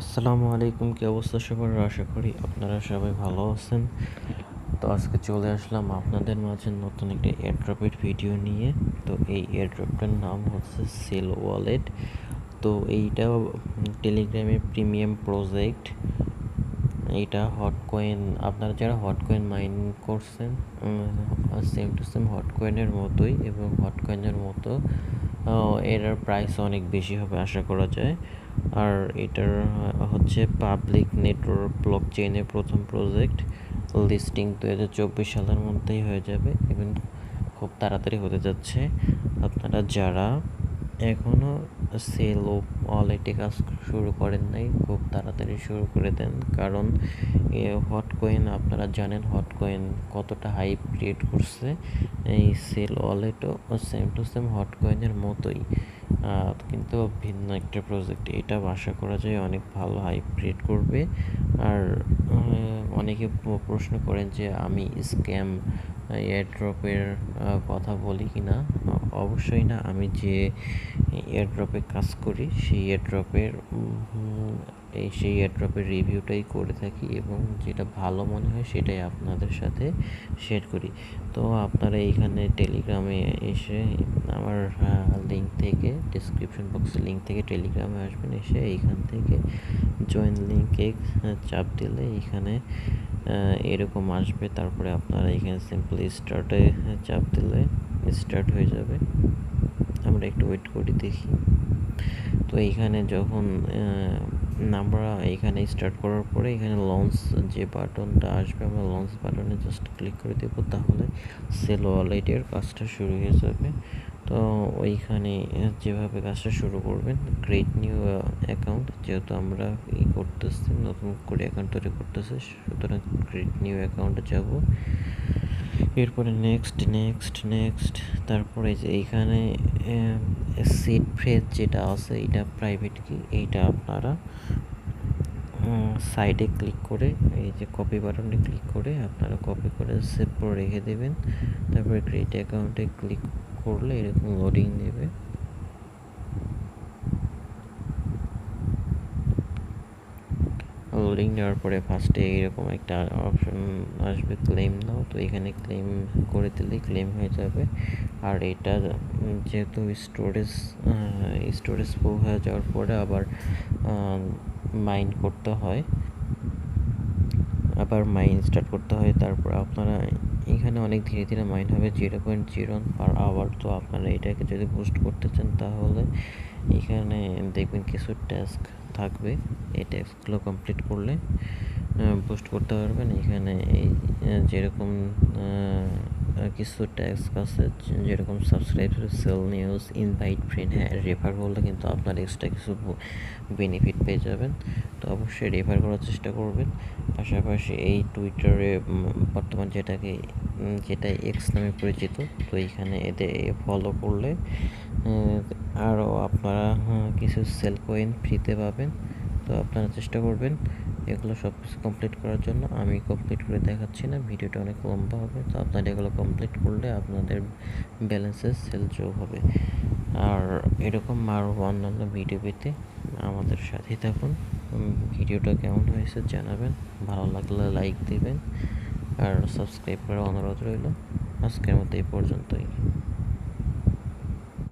আসসালামু আলাইকুম, কি অবস্থা সবার? আশা করি আপনারা সবাই ভালো আছেন। তো আজকে চলে আসলাম আপনাদের মাঝে নতুন একটি এয়ারড্রপের ভিডিও নিয়ে। তো এই এয়ারড্রপটার নাম হচ্ছে সেল ওয়ালেট তো এইটা টেলিগ্রামের প্রিমিয়াম প্রজেক্ট এইটা হট কয়েন আপনারা যারা হট কয়েন মাইন করছেন সেম টু সেম হট কয়েনের মতোই এবং হট কয়েনের মতো এর প্রাইস অনেক বেশি হবে আশা করা যায়। আর এটার হচ্ছে পাবলিক নেটওয়ার্ক ব্লক চেইনের প্রথম প্রজেক্ট লিস্টিং দু হাজার চব্বিশ সালের মধ্যেই হয়ে যাবে। এবং খুব তাড়াতাড়ি হতে যাচ্ছে। আপনারা যারা এখনও সেল ও ওয়ালেটে কাজ শুরু করেন নাই, খুব তাড়াতাড়ি শুরু করে দেন। কারণ হট কয়েন আপনারা জানেন হট কয়েন কতটা হাইপ ক্রিয়েট করছে। এই সেল ওয়ালেটও সেম টু সেম হট কয়েনের মতোই। কিন্তু ভিন্ন একটা প্রজেক্ট এটা আশা করা যায় অনেক ভালো হাইপ ক্রিয়েট করবে। আর অনেকে প্রশ্ন করেন যে, আমি স্ক্যাম এয়ারড্রপের কথা বলি কি না? অবশ্যই না, আমি যে এয়ারড্রপে কাজ করি, সেই এয়ারড্রপের এই সেই এয়ারড্রপের রিভিউটাই করে থাকি এবং যেটা ভালো মনে হয় সেটাই আপনাদের সাথে শেয়ার করি। তো আপনারা এইখানে টেলিগ্রামে এসে আমার লিঙ্ক থেকে ডিসক্রিপশন বক্সে লিঙ্ক থেকে টেলিগ্রামে আসবেন, এসে এইখান থেকে জয়েন লিঙ্কে চাপ দিলে এইখানে এরকম আসবে, তারপরে আপনারা এখানে সিম্পলি স্টার্টে চাপ দিলে স্টার্ট হয়ে যাবে। আমরা একটু ওয়েট করি দেখি। তো এইখানে যখন আমরা এখানে স্টার্ট করার পরে এখানে লঞ্চ যে বাটনটা আসবে, আমরা লঞ্চ বাটনে জাস্ট ক্লিক করে দেব, তাহলে সেল ওয়ালেটের কাজটা শুরু হয়ে যাবে। তো ওইখানে যেভাবে কাজটা শুরু করবেন ক্রিয়েট নিউ অ্যাকাউন্ট যেহেতু আমরা ই করতেছি, নতুন করে অ্যাকাউন্ট তৈরি করতেছি, সুতরাং ক্রিয়েট নিউ অ্যাকাউন্টে যাব। এরপরে নেক্সট নেক্সট নেক্সট তারপরে যে এইখানে সিট ফ্রেজ যেটা আছে, এটা প্রাইভেট কি এইটা আপনারা সাইডে ক্লিক করে, এই যে কপি বাটনে ক্লিক করে, আপনারা কপি করে সেভ করে রেখে দেবেন। তারপরে ক্রিয়েট অ্যাকাউন্টে ক্লিক করলে এরকম লোডিং নেবে। লোডিং নেওয়ার পরে ফার্স্টে এরকম একটা অপশন আসবে ক্লেম নাও। তো এখানে ক্লেম করে দিলে ক্লেম হয়ে যাবে। আর এটা যেহেতু স্টোরেজ স্টোরেজ ফুল হয়ে যাওয়ার পরে আবার মাইন্ড করতে হয়। আবার মাইন স্টার্ট করতে হয়। তারপর আপনারা এখানে অনেক ধীরে ধীরে মাইন হবে zero point zero per hour তো আপনারা এটাকে যদি বুস্ট করতে চান তাহলে এখানে দেখবেন কিছু টাস্ক থাকবে। এই টাস্কগুলো কমপ্লিট করলে বুস্ট করতে পারবেন। এখানে এই যেরকম কিছু ট্যাক্স আছে, যেরকম subscribe cell news invite friend হ্যাঁ রেফার করলে কিন্তু আপনার এক্সট্রা কিছু বেনিফিট পেয়ে যাবেন। তো অবশ্যই রেফার করার চেষ্টা করবেন। পাশাপাশি এই টুইটারে বর্তমান যেটাকে যেটা এক্স নামে পরিচিত, তো এইখানে এদের ফলো করলে আরও আপনারা কিছু সেল কয়েন ফ্রিতে পাবেন। তো আপনারা চেষ্টা করবেন। এগুলো সব কিছু কমপ্লিট করার জন্য আমি কমপ্লিট করে দেখাচ্ছি না, ভিডিওটা অনেক লম্বা হবে, তো আপনারা এগুলো কমপ্লিট করলে আপনাদের ব্যালেন্সে সেল হবে। আর এরকম আরও অন্যান্য ভিডিও পেতে আমাদের সাথেই থাকুন। ভিডিওটা কেমন হয়েছে জানাবেন, ভালো লাগলে লাইক দেবেন, আর সাবস্ক্রাইব করার অনুরোধ রইল। আজকের মতো এই পর্যন্তই।